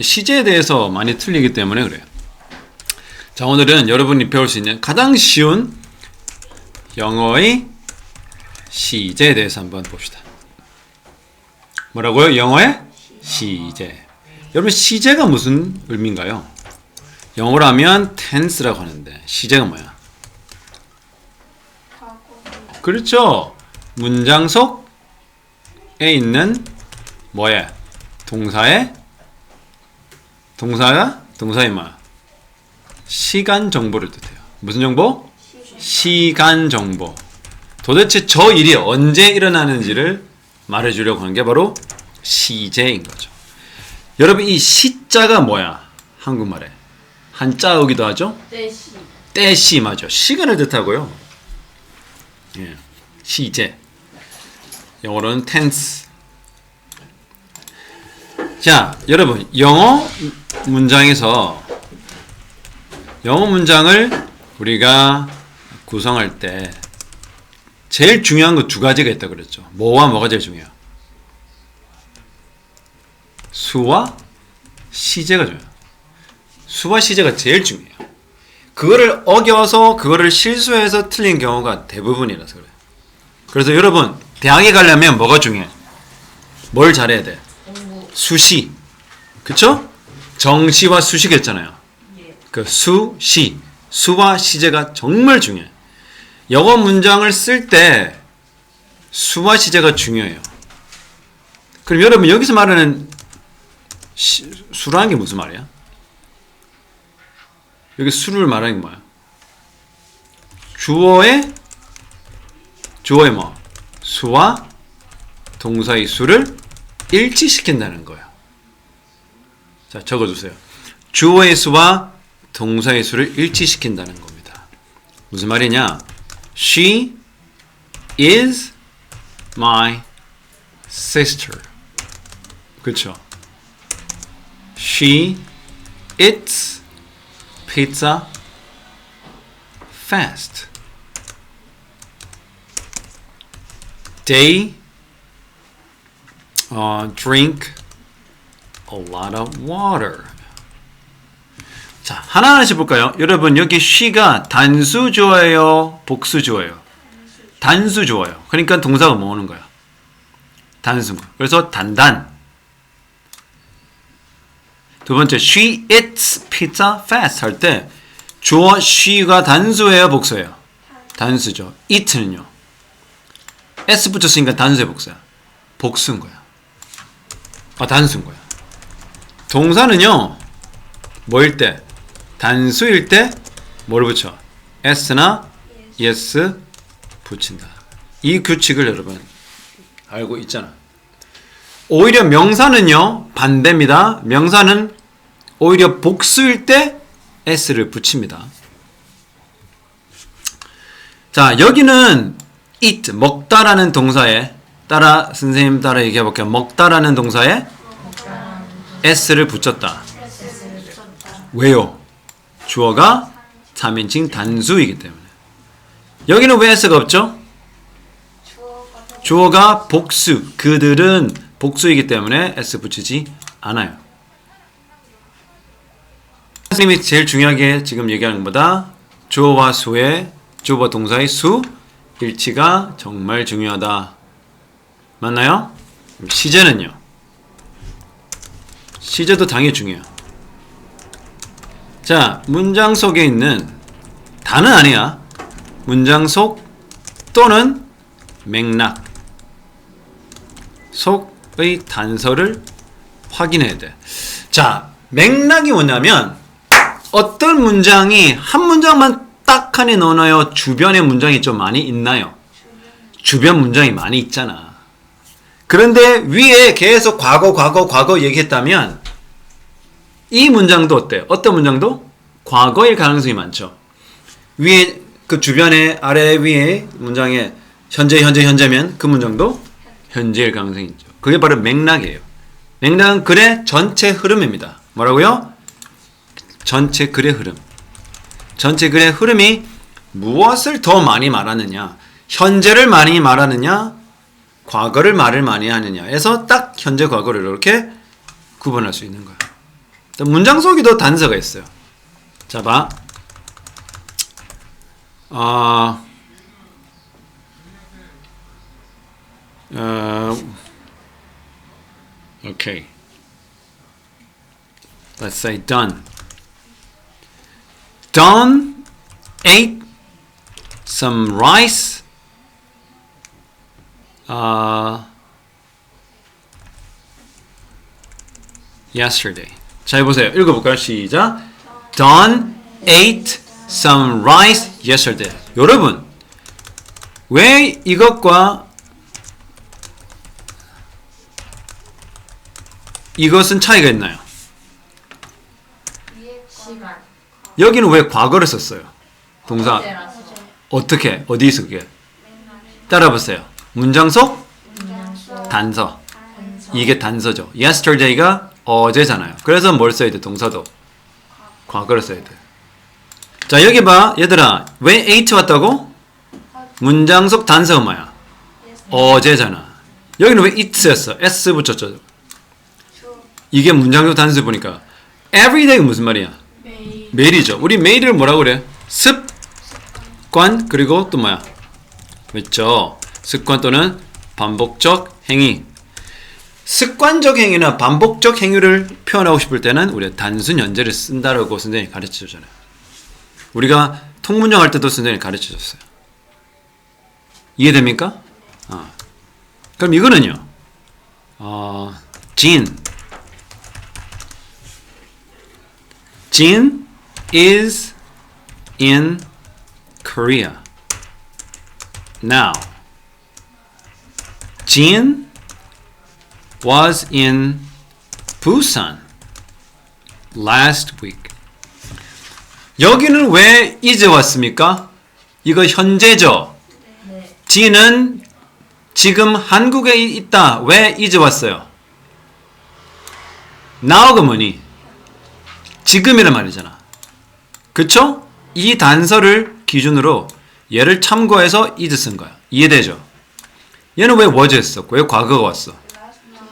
시제에 대해서 많이 틀리기 때문에 그래요. 자, 오늘은 여러분이 배울 수 있는 가장 쉬운 영어의 시제에 대해서 한번 봅시다. 뭐라고요? 영어의 시제. 여러분 시제가 무슨 의미인가요? 영어로 하면 tense라고 하는데 시제가 뭐야? 그렇죠. 문장 속에 있는 뭐야? 동사의 동사가 동사의 뭐야? 시간 정보를 뜻해요. 무슨 정보? 시간 정보. 도대체 저 일이 언제 일어나는지를 말해주려고 하는 게 바로 시제인 거죠. 여러분 이 시자가 뭐야? 한국말에 한자어기도 하죠. 대시 때시 맞아. 시간을 뜻하고요. 예. 시제. 영어로는 tense. 자, 여러분 영어 문장에서 영어 문장을 우리가 구성할 때 제일 중요한 거 두 가지가 있다 그랬죠. 뭐와 뭐가 제일 중요해요? 수와 시제가 중요해요. 수와 시제가 제일 중요해요. 그거를 어겨서 그거를 실수해서 틀린 경우가 대부분이라서 그래요. 그래서 여러분 대학에 가려면 뭐가 중요해? 뭘 잘해야 돼? 수시. 그쵸? 정시와 수시가 있잖아요. 예그 수, 시. 수와 시제가 정말 중요해. 영어 문장을 쓸 때 수와 시제가 중요해요. 그럼 여러분 여기서 말하는 시, 수라는 게 무슨 말이야? 여기 수를 말하는 게 뭐야? 주어의 주어의 뭐? 수와 동사의 수를 일치시킨다는 거야. 자, 적어주세요. 주어의 수와 동사의 수를 일치시킨다는 겁니다. 무슨 말이냐? She is my sister. 그렇죠? She eats pizza fast. They uh, drink a lot of water. 자, 하나하나씩 볼까요? 여러분, 여기 she가 단수 주어예요? 복수 주어예요? 단수 주어예요. 그러니까 동사가 뭐 오는 거야? 단수. 그래서 단단. 두 번째, she eats pizza fast 할 때 주어 she가 단수예요? 복수예요? 단수죠. eat는요? s 붙였으니까 단수의 복수야. 복수인 거야. 아, 단수인 거야. 동사는요, 뭐일 때? 단수일 때, 뭘 붙여? s나 yes 붙인다. 이 규칙을 여러분, 알고 있잖아. 오히려 명사는요, 반대입니다. 명사는 오히려 복수일 때 s를 붙입니다. 자, 여기는 eat, 먹다라는 동사에, 따라, 선생님 따라 얘기해 볼게요. 먹다라는 동사에 s를 붙였다. 왜요? 주어가 3인칭 단수이기 때문에. 여기는 왜 s가 없죠? 주어가 복수, 그들은 복수이기 때문에 s 붙이지 않아요. 선생님이 제일 중요하게 지금 얘기하는 것보다 주어와 수의 주어와 동사의 수 일치가 정말 중요하다. 맞나요? 시제는요. 시제도 당연히 중요해요. 자, 문장 속에 있는 다는 아니야. 문장 속 또는 맥락 속의 단서를 확인해야 돼. 자, 맥락이 뭐냐면 어떤 문장이 한 문장만 딱 하니 넣어놔요. 주변에 문장이 좀 많이 있나요? 주변 문장이 많이 있잖아. 그런데 위에 계속 과거, 과거, 과거 얘기했다면 이 문장도 어때요? 어떤 문장도? 과거일 가능성이 많죠. 위에 그 주변에 아래 위에 문장에 현재, 현재, 현재면 그 문장도 현재일 가능성이 있죠. 그게 바로 맥락이에요. 맥락은 글의 전체 흐름입니다. 뭐라고요? 전체 글의 흐름. 전체 글의 흐름이 무엇을 더 많이 말하느냐? 현재를 많이 말하느냐? 과거를 말을 많이 하느냐에서 딱 현재 과거를 이렇게 구분할 수 있는 거야. 자, 문장 속에도 단서가 있어요. 자, 봐. 아, 어, okay. Let's say done. Don ate some rice. Uh, yesterday. 자, 해보세요. 읽어볼까요? 시작. Don ate some rice yesterday. 여러분, 왜 이것과 이것은 차이가 있나요? 여기는 왜 과거를 썼어요? 동사. 어떻게 어디 있어 그게? 따라 보세요. 문장 속. 단서. 단서. 이게 단서죠. Yesterday가 어제잖아요. 그래서 뭘 써야 돼? 동사도 과거를 써야 돼. 자 여기 봐 얘들아 왜 ate 왔다고? 문장 속 단서가 뭐야? 어제잖아. 여기는 왜 it였어? s 붙였죠. 이게 문장 속 단서 보니까 everyday가 무슨 말이야? 매일. 매일이죠. 우리 매일을 뭐라고 그래? 습관 그리고 또 뭐야? 맞죠? 습관 또는 반복적 행위. 습관적 행위나 반복적 행위를 표현하고 싶을 때는 우리가 단순 연재를 쓴다라고 선생님이 가르쳐 줬잖아요. 우리가 통문장 할 때도 선생님이 가르쳐 줬어요. 이해됩니까? 어. 그럼 이거는요. 어, 진. 진 is in Korea. Now, Jin was in Busan last week. 여기는 왜 이제 왔습니까? 이거 현재죠. 네. 진은 지금 한국에 있다. 왜 이제 왔어요? now가 뭐니? 지금이란 말이잖아. 그쵸? 이 단서를 기준으로 얘를 참고해서 is 쓴 거야. 이해되죠? 얘는 왜 was 했었고 왜 과거가 왔어?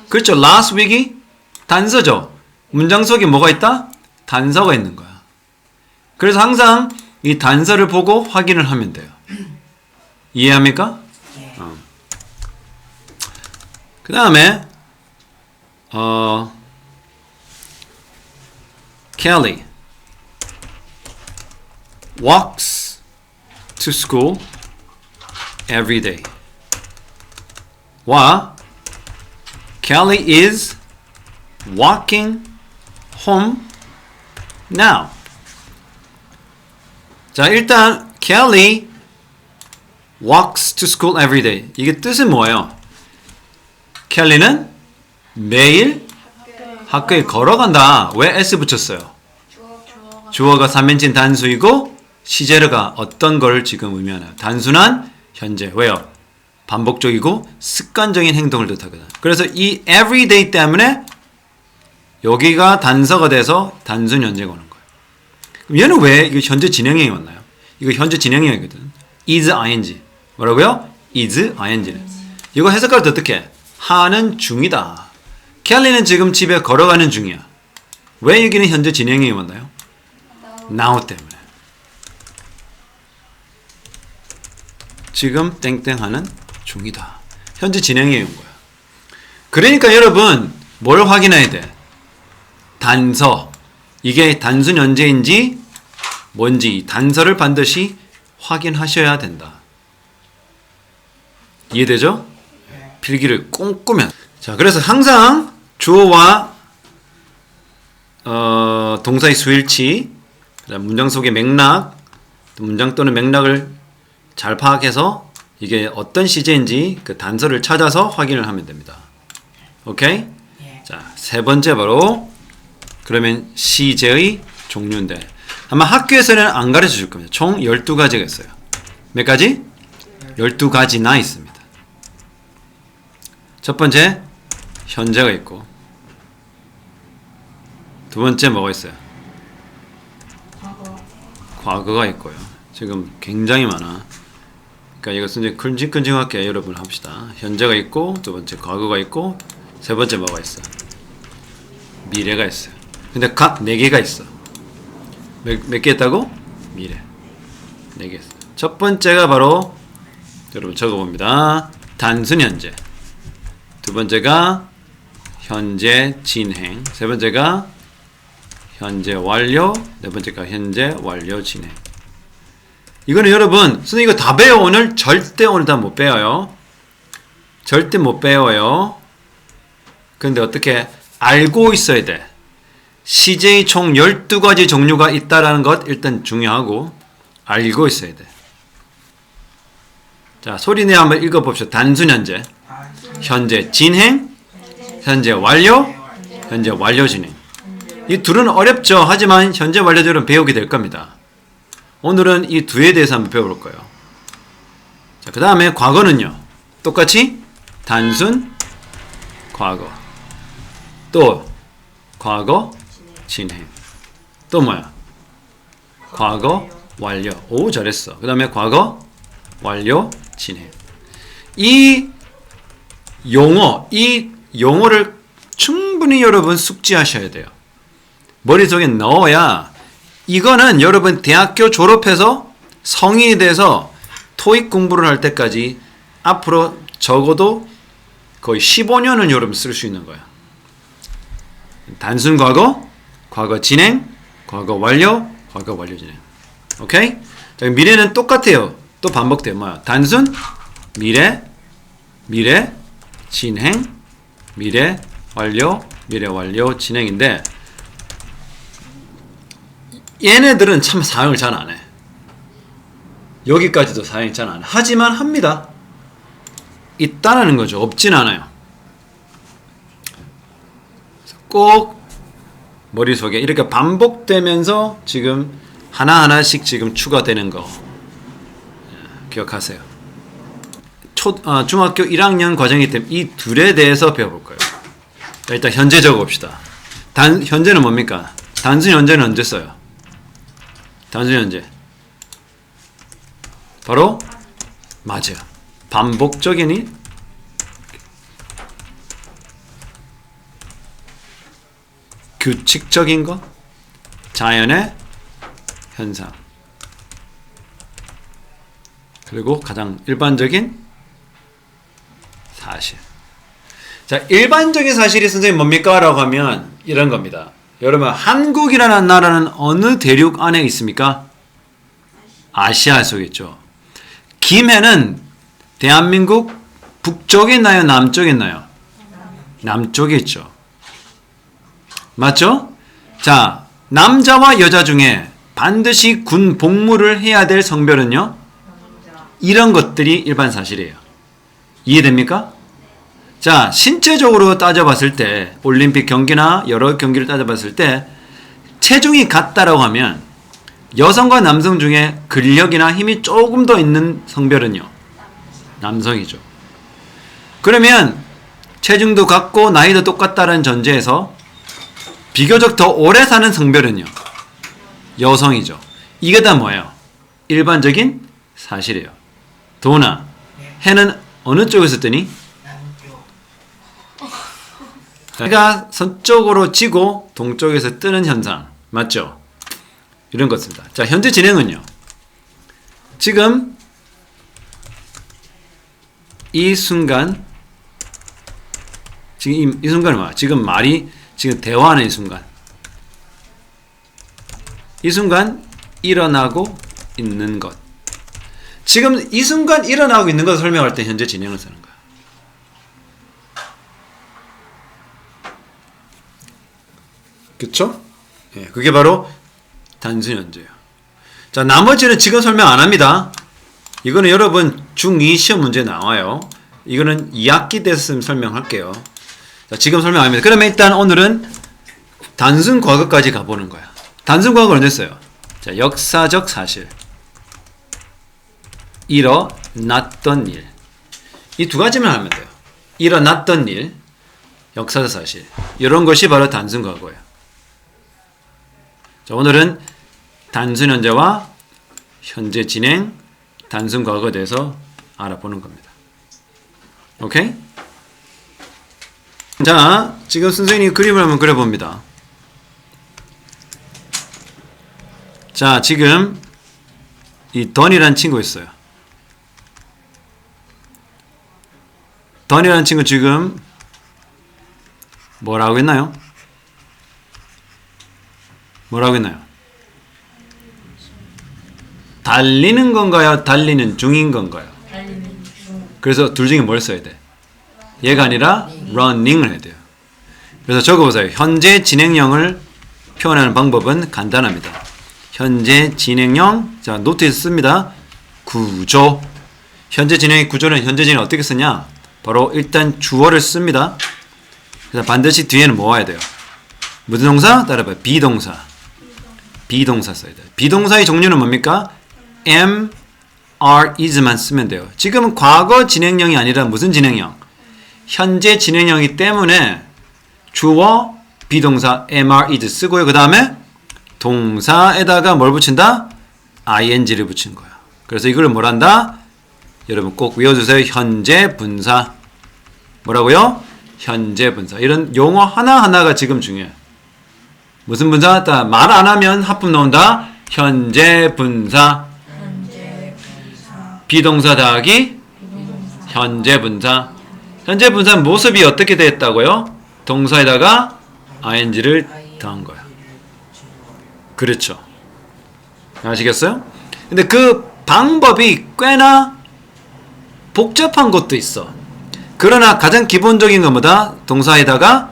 그렇죠. last week이 단서죠. 문장 속에 뭐가 있다? 단서가 있는 거야. 그래서 항상 이 단서를 보고 확인을 하면 돼요. 이해합니까? 어. 그 다음에 어 Kelly walks to school every day. 와 Kelly is walking home now. 자, 일단 Kelly walks to school every day. 이게 뜻은 뭐예요? 켈리는 매일 학교에 걸어간다. 왜 S 붙였어요? 주어가 삼인칭 단수이고 시제르가 어떤 걸 지금 의미하나요? 단순한 현재. 왜요? 반복적이고 습관적인 행동을 뜻하거든. 그래서 이 everyday 때문에 여기가 단서가 돼서 단순 현재가 오는 거예요. 그럼 얘는 왜 이거 현재 진행형이 왔나요? 이거 현재 진행형이거든. is ing. 뭐라고요? is ing는. 이거 해석할 때 어떻게? 하는 중이다. 켈리는 지금 집에 걸어가는 중이야. 왜 여기는 현재 진행형이 왔나요? now 때문에. 지금 땡땡 하는 중이다. 현재 진행형이 온 거야. 그러니까 여러분 뭘 확인해야 돼? 단서. 이게 단순 현재인지 뭔지 이 단서를 반드시 확인하셔야 된다. 이해되죠? 필기를 꼼꼼히. 한- 자, 그래서 항상 주어와 어, 동사의 수일치, 문장 속의 맥락, 또 문장 또는 맥락을 잘 파악해서 이게 어떤 시제인지 그 단서를 찾아서 확인을 하면 됩니다. 오케이? 자, 세 번째 바로 그러면 시제의 종류인데 아마 학교에서는 안 가르쳐 줄 겁니다. 총 12가지가 있어요. 몇 가지? 12가지나 있습니다. 첫 번째 현재가 있고 두 번째 뭐가 있어요? 과거. 과거가 있고요. 지금 굉장히 많아. 그러니까 이것은 이제 큼직큼직하게 여러분 합시다. 현재가 있고 두 번째 과거가 있고 세 번째 뭐가 있어? 미래가 있어요. 근데 각 4개가 있어. 몇 개 있다고? 미래. 4개 있어. 첫 번째가 바로 여러분 적어봅니다. 단순 현재. 두 번째가 현재 진행. 세 번째가 현재 완료. 네 번째가 현재 완료 진행. 이거는 여러분, 선생님 이거 다 배워 오늘 절대 오늘 다 못 배워요. 절대 못 배워요. 근데 어떻게 알고 있어야 돼. CJ 총 12가지 종류가 있다라는 것 일단 중요하고 알고 있어야 돼. 자, 소리내 한번 읽어 봅시다. 단순 현재. 현재 진행, 현재 완료, 현재 완료 진행. 이 둘은 어렵죠. 하지만 현재 완료들은 배우게 될 겁니다. 오늘은 이 두에 대해서 한번 배워볼 거예요. 자, 그 다음에 과거는요. 똑같이 단순 과거. 또 과거 진행. 또 뭐야? 과거 완료. 오 잘했어. 그 다음에 과거 완료 진행. 이 용어, 이 용어를 충분히 여러분 숙지하셔야 돼요. 머릿속에 넣어야 이거는 여러분 대학교 졸업해서 성인이 돼서 토익 공부를 할 때까지 앞으로 적어도 거의 15년은 여러분 쓸 수 있는 거야. 단순 과거, 과거 진행, 과거 완료, 과거 완료 진행. 오케이? 자, 미래는 똑같아요. 또 반복돼요. 뭐야? 단순, 미래, 미래, 진행, 미래, 완료, 미래, 완료, 진행인데 얘네들은 참 사용을 잘 안 해. 여기까지도 사용 잘안 해. 하지만 합니다. 있다라는 거죠. 없진 않아요. 꼭 머릿속에 이렇게 반복되면서 지금 하나하나씩 지금 추가되는 거 예, 기억하세요. 초, 아, 중학교 1학년 과정이기 때문에 이 둘에 대해서 배워볼 거예요. 자, 일단 현재 적어봅시다. 단, 현재는 뭡니까? 단순 현재는 언제 써요? 단순 현재. 바로 맞아요. 반복적이니 규칙적인 거, 자연의 현상. 그리고 가장 일반적인 사실. 자, 일반적인 사실이 선생님 뭡니까? 라고 하면 이런 겁니다. 여러분, 한국이라는 나라는 어느 대륙 안에 있습니까? 아시아 속에 있죠. 김해는 대한민국 북쪽에 있나요? 남쪽에 있나요? 남쪽에 있죠. 맞죠? 자, 남자와 여자 중에 반드시 군 복무를 해야 될 성별은요? 이런 것들이 일반 사실이에요. 이해됩니까? 자, 신체적으로 따져봤을 때, 올림픽 경기나 여러 경기를 따져봤을 때, 체중이 같다라고 하면, 여성과 남성 중에 근력이나 힘이 조금 더 있는 성별은요? 남성이죠. 그러면, 체중도 같고, 나이도 똑같다는 전제에서, 비교적 더 오래 사는 성별은요? 여성이죠. 이게 다 뭐예요? 일반적인 사실이에요. 도나, 해는 어느 쪽에서 뜨니? 해가 서쪽으로 지고 동쪽에서 뜨는 현상. 맞죠? 이런 것입니다. 자, 현재 진행은요. 지금 이 순간 지금 이, 이 순간은 뭐야? 지금 말이 지금 대화하는 이 순간. 이 순간 일어나고 있는 것. 지금 이 순간 일어나고 있는 것을 설명할 때 현재 진행을 쓰는 그쵸? 예, 그게 바로 단순 현재예요. 자, 나머지는 지금 설명 안 합니다. 이거는 여러분 중2 시험 문제 나와요. 이거는 2학기 됐으면 설명할게요. 자, 지금 설명 안 합니다. 그러면 일단 오늘은 단순 과거까지 가보는 거야. 단순 과거는 언제 써요? 자, 역사적 사실. 일어났던 일. 이 두 가지만 하면 돼요. 일어났던 일, 역사적 사실. 이런 것이 바로 단순 과거예요. 자, 오늘은 단순 현재와 현재 진행, 단순 과거에 대해서 알아보는 겁니다. 오케이? 자, 지금 선생님이 그림을 한번 그려봅니다. 자, 지금 이 던이라는 친구 있어요. 던이라는 친구 지금 뭐라고 했나요? 뭐라고 했나요? 달리는 건가요? 달리는 중인 건가요? 그래서 둘 중에 뭘 써야 돼? 얘가 아니라 running을 해야 돼요. 그래서 적어보세요. 현재 진행형을 표현하는 방법은 간단합니다. 현재 진행형, 자 노트에 씁니다. 구조. 현재 진행의 구조는 현재 진행 어떻게 쓰냐? 바로 일단 주어를 씁니다. 그래서 반드시 뒤에는 뭐 와야 돼요? 무슨 동사? 따라봐요. 비동사. 비동사 써야 돼요. 비동사의 종류는 뭡니까? am, are, is만 쓰면 돼요. 지금은 과거 진행형이 아니라 무슨 진행형? 현재 진행형이기 때문에 주어, 비동사, am, are, is 쓰고요. 그 다음에 동사에다가 뭘 붙인다? ing를 붙인 거야. 그래서 이걸 뭘 한다? 여러분 꼭 외워주세요. 현재 분사. 뭐라고요? 현재 분사. 이런 용어 하나하나가 지금 중요해요. 무슨 분사? 말 안 하면 하품 나온다. 현재 분사. 비동사 더하기. 현재 분사. 현재 분사 모습이 어떻게 됐다고요? 동사에다가 ing를 더한 거야. 그렇죠. 아시겠어요? 근데 그 방법이 꽤나 복잡한 것도 있어. 그러나 가장 기본적인 것보다 동사에다가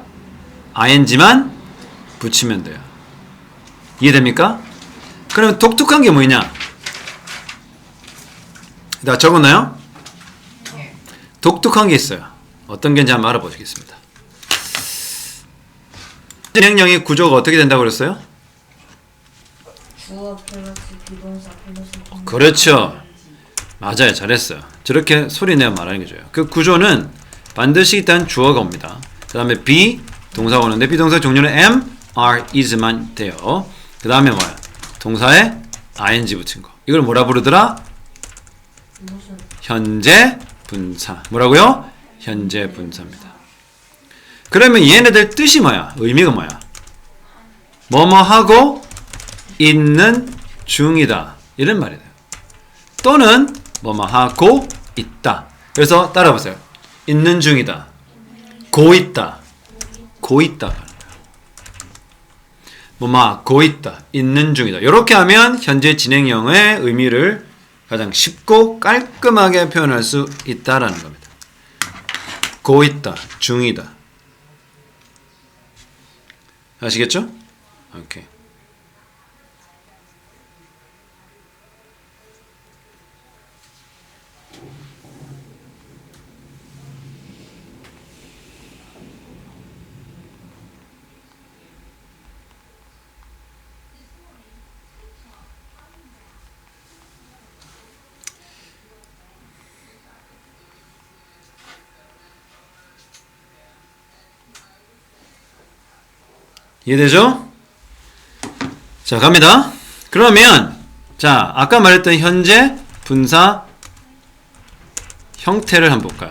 ing만 붙이면 돼요. 이해됩니까? 그럼 독특한 게 뭐냐? 나 적었나요? 독특한 게 있어요. 어떤 게인지 한번 알아보시겠습니다. 진행형의 구조가 어떻게 된다고 그랬어요? 주어 플러스 비동사 플러스 동사. 그렇죠. 맞아요. 잘했어요. 저렇게 소리 내어 말하는 게 좋아요. 그 구조는 반드시 일단 주어가 옵니다. 그 다음에 be 동사가 오는데 비동사 종류는 am, are, is만 돼요. 그 다음에 뭐야? 동사에 ing 붙인 거. 이걸 뭐라 부르더라? 현재 분사. 뭐라고요? 현재 분사입니다. 그러면 얘네들 뜻이 뭐야? 의미가 뭐야? 뭐뭐 하고 있는 중이다. 이런 말이 돼요. 또는 뭐뭐 하고 있다. 그래서 따라보세요. 있는 중이다. 고 있다. 고 있다. 뭐뭐 하고 있다. 있는 중이다. 이렇게 하면 현재 진행형의 의미를 가장 쉽고 깔끔하게 표현할 수 있다라는 겁니다. 고 있다, 중이다. 아시겠죠? 오케이. 이해되죠? 자, 갑니다. 그러면 자, 아까 말했던 현재 분사 형태를 한번 볼까요?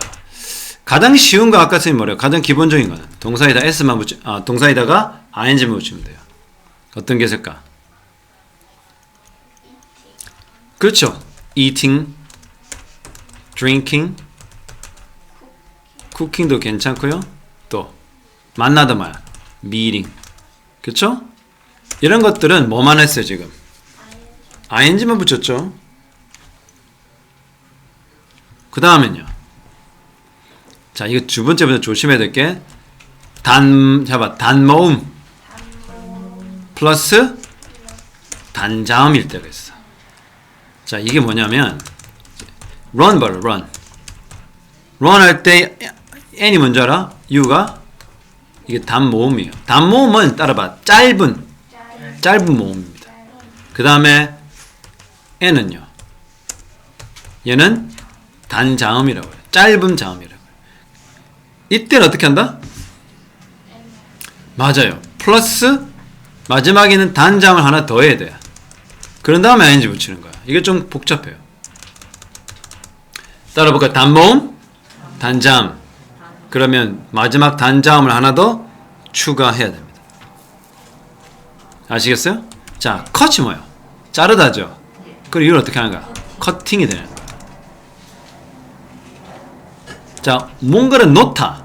가장 쉬운 거 아까 선생님 뭐래요? 가장 기본적인 거는 동사에다 s만 붙이 아, 동사에다가 ing만 붙이면 돼요. 어떤 게 있을까? 그렇죠. eating, drinking, 쿠킹도 괜찮고요. 또 만나다 말, meeting. 그쵸? 이런 것들은 뭐만 했어요, 지금? ing만 붙였죠. 그 다음엔요. 자, 이거 두 번째부터 조심해야 될 게, 단, 잡아, 단모음, 플러스, 단자음일 때가 있어. 자, 이게 뭐냐면, run 봐라, run. run 할 때, n이 뭔지 알아? u가? 이게 단모음이에요. 단모음은 따라봐. 짧은 짧은 모음입니다. 그 다음에 n은요. 얘는 단자음이라고 해요. 짧은 자음이라고 해요. 이때는 어떻게 한다? 맞아요. 플러스 마지막에는 단자음을 하나 더 해야 돼요. 그런 다음에 ing 붙이는 거야. 이게 좀 복잡해요. 따라볼까? 단모음, 단자음. 그러면 마지막 단자음을 하나 더 추가해야 됩니다. 아시겠어요? 자, 컷이 뭐예요? 자르다죠. 그리고 이걸 어떻게 하는 거야? 커팅이 되는 거야. 자, 뭔가를 놓다.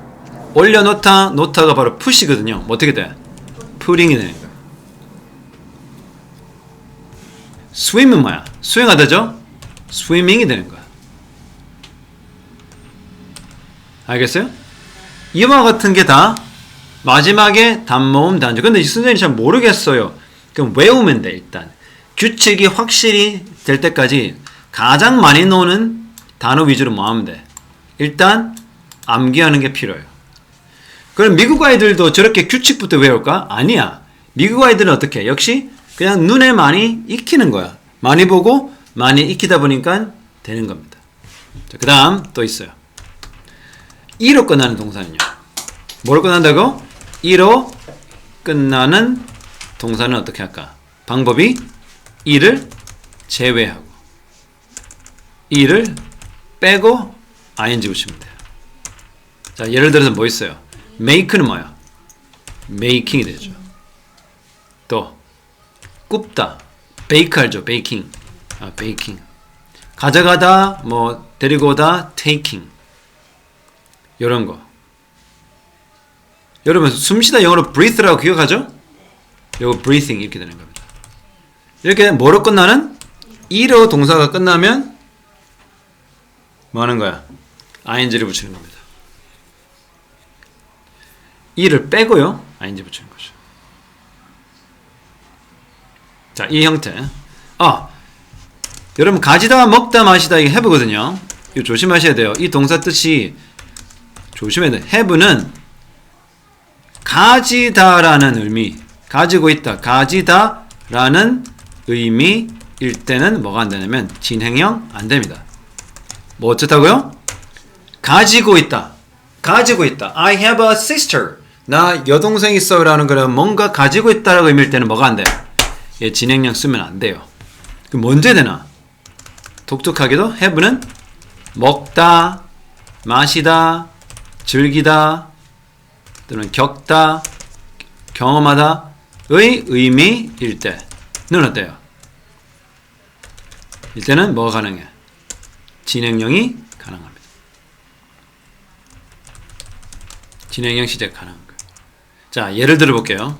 올려놓다, 놓다가 바로 푸시거든요. 뭐 어떻게 돼? 푸링이 되는 거야. 스윙은 뭐야? 수행하다죠? 스위밍이 되는 거야. 알겠어요? 이와 같은 게 다 마지막에 단모음 단조. 근데 이 선생님이 잘 모르겠어요. 그럼 외우면 돼, 일단. 규칙이 확실히 될 때까지 가장 많이 노는 단어 위주로 뭐 하면 돼? 일단 암기하는 게 필요해요. 그럼 미국 아이들도 저렇게 규칙부터 외울까? 아니야. 미국 아이들은 어떻게? 해? 역시 그냥 눈에 많이 익히는 거야. 많이 보고 많이 익히다 보니까 되는 겁니다. 자, 그 다음 또 있어요. 이로 끝나는 동사는요. 뭘 끝난다고? 이로 끝나는 동사는 어떻게 할까? 방법이 이를 제외하고 이를 빼고 ing 붙이면 돼요. 자, 예를 들어서 뭐 있어요? make는 뭐야? making이 되죠. 또 굽다, bake 알죠? baking. 아, baking. 가져가다, 뭐 데리고 오다, taking. 이런 거. 여러분 숨쉬다 영어로 breathe라고 기억하죠? 요거 breathing 이렇게 되는 겁니다. 이렇게 뭐로 끝나는? 이로 동사가 끝나면 뭐 하는 거야? ing를 붙이는 겁니다. 이를 빼고요. ing 붙이는 거죠. 자, 이 형태. 아, 여러분 가지다 먹다 마시다 이게 have거든요. 이거 조심하셔야 돼요. 이 동사 뜻이 조심해야 돼. have는 가지다라는 의미, 가지고 있다, 가지다라는 의미일 때는 뭐가 안 되냐면 진행형 안 됩니다. 뭐 어쩌다고요? 가지고 있다. 가지고 있다. I have a sister. 나 여동생 있어요라는 거는 뭔가 가지고 있다라고 의미일 때는 뭐가 안 돼? 얘 진행형 쓰면 안 돼요. 그럼 언제 되나? 독특하게도 have는 먹다, 마시다, 즐기다, 또는 겪다, 경험하다의 의미일 때는 어때요? 이때는 뭐가 가능해? 진행형이 가능합니다. 진행형 시작 가능한 거예요. 자, 예를 들어 볼게요.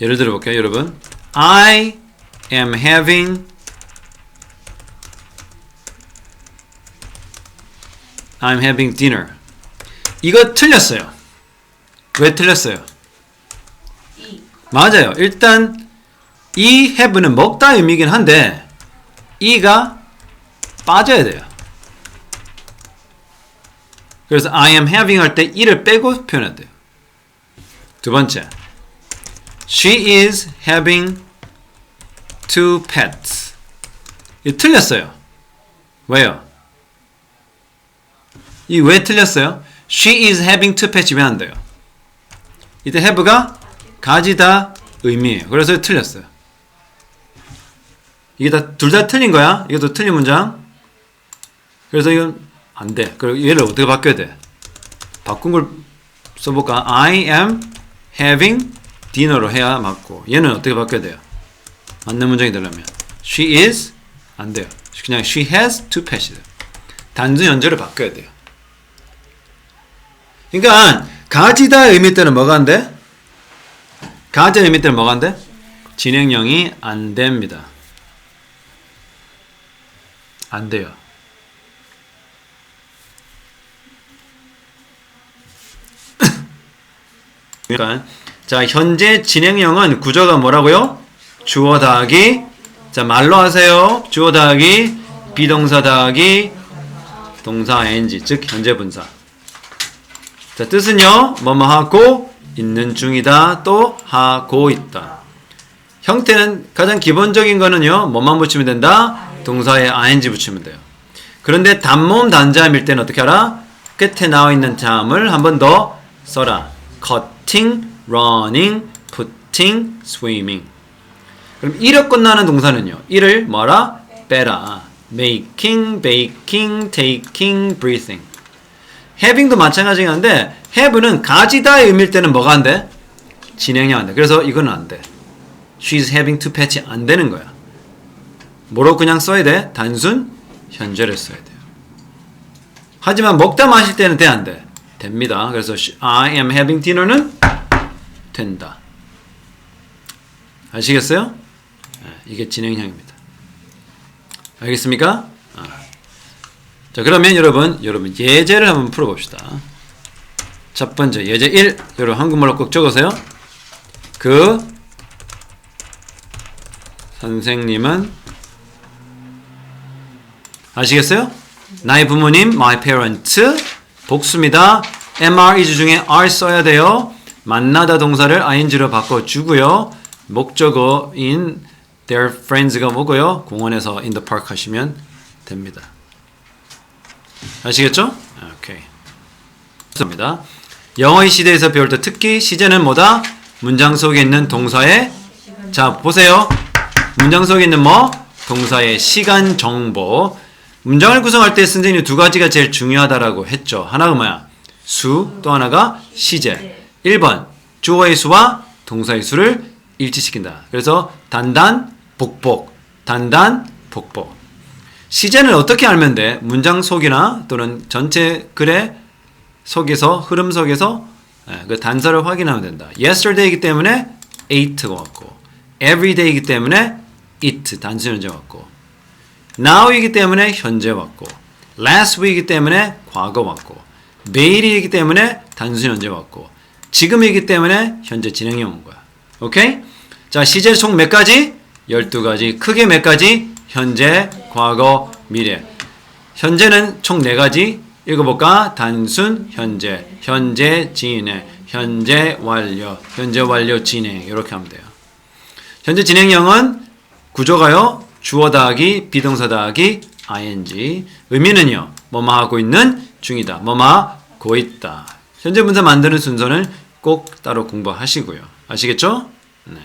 예를 들어 볼게요, 여러분. I am having I'm having dinner. 이거 틀렸어요. 왜 틀렸어요? 이 맞아요. 일단 이 have는 먹다 의미긴 한데 이가 빠져야 돼요. 그래서 I am having 할 때 이를 빼고 표현해야 돼요. 두 번째. She is having two pets. 이 틀렸어요. 왜요? 이 왜 틀렸어요? She is having two pets 왜안 돼요? 이때 have가 가지다 의미예요. 그래서 틀렸어요. 이게 다 둘 다 틀린 거야. 이것도 틀린 문장. 그래서 이건 안 돼. 그리고 얘를 어떻게 바꿔야 돼? 바꾼 걸 써볼까? I am having dinner로 해야 맞고 얘는 어떻게 바꿔야 돼요? 맞는 문장이 되려면 she is 안 돼요. 그냥 she has two pets. 단순 연절을 바꿔야 돼요. 그러니까 가지다 의미 때는 뭐가 안 돼? 가지다 의미 때는 뭐가 안 돼? 진행형이 안 됩니다. 안 돼요. 그러니까 자 현재 진행형은 구조가 뭐라고요? 주어 더하기 자 말로 하세요. 주어 더하기 비동사 더하기 동사 ing 즉 현재 분사. 자 뜻은요 뭐뭐 하고 있는 중이다 또 하고 있다. 형태는 가장 기본적인 거는요 뭐만 붙이면 된다 동사에 ing 붙이면 돼요. 그런데 단모음 단자음일 때는 어떻게 하라? 끝에 나와 있는 자음을 한 번 더 써라. cutting, running, putting, swimming. 그럼 이로 끝나는 동사는요. 이를 뭐라? 빼라. making, baking, taking, breathing. Having도 마찬가지긴 한데 have는 가지다의 의미일 때는 뭐가 안 돼? 진행이 안 돼. 그래서 이거는 안 돼. She's having to patch 안 되는 거야. 뭐로 그냥 써야 돼? 단순 현재를 써야 돼요. 하지만 먹다 마실 때는 돼, 안 돼? 됩니다. 그래서 I am having dinner는 된다. 아시겠어요? 네, 이게 진행형입니다. 알겠습니까? 아. 자, 그러면 여러분, 여러분 예제를 한번 풀어봅시다. 첫 번째 예제 1. 여러분 한국말로 꼭 적으세요. 그 선생님은 아시겠어요? 나의 부모님, my parents 복수입니다. MR 이주 중에 R 써야 돼요. 만나다 동사를 ing로 바꿔주고요. 목적어인 their friends가 뭐고요? 공원에서 in the park 하시면 됩니다. 아시겠죠? 오케이. 좋습니다. 영어의 시대에서 배울 때 특히 시제는 뭐다? 문장 속에 있는 동사의 자 보세요. 문장 속에 있는 뭐? 동사의 시간 정보. 문장을 구성할 때 선생님이 두 가지가 제일 중요하다라고 했죠. 하나가 뭐야? 수, 또 하나가 시제. 1번 주어의 수와 동사의 수를 일치시킨다. 그래서 단단, 복복, 단단, 복복. 시제는 어떻게 알면 돼? 문장 속이나 또는 전체 글의 속에서 흐름 속에서 예, 그 단서를 확인하면 된다. Yesterday이기 때문에 ate가 왔고, everyday이기 때문에 it 단수 현재 왔고, now이기 때문에 현재 왔고, last week이기 때문에 과거 왔고, 매일이기 때문에 단수 현재 왔고, 지금이기 때문에 현재 진행형 온 거야. 오케이? 자, 시제 총 몇 가지? 12가지. 크게 몇 가지? 현재, 과거, 미래. 현재는 총 4가지. 읽어볼까? 단순, 현재, 현재, 진행, 현재, 완료, 현재, 완료, 진행. 이렇게 하면 돼요. 현재 진행형은 구조가요. 주어 더하기, 비동사 더하기, ing. 의미는요. 뭐뭐 하고 있는 중이다. 뭐뭐 하고 있다. 현재 분사 만드는 순서는 꼭 따로 공부하시고요. 아시겠죠? 네.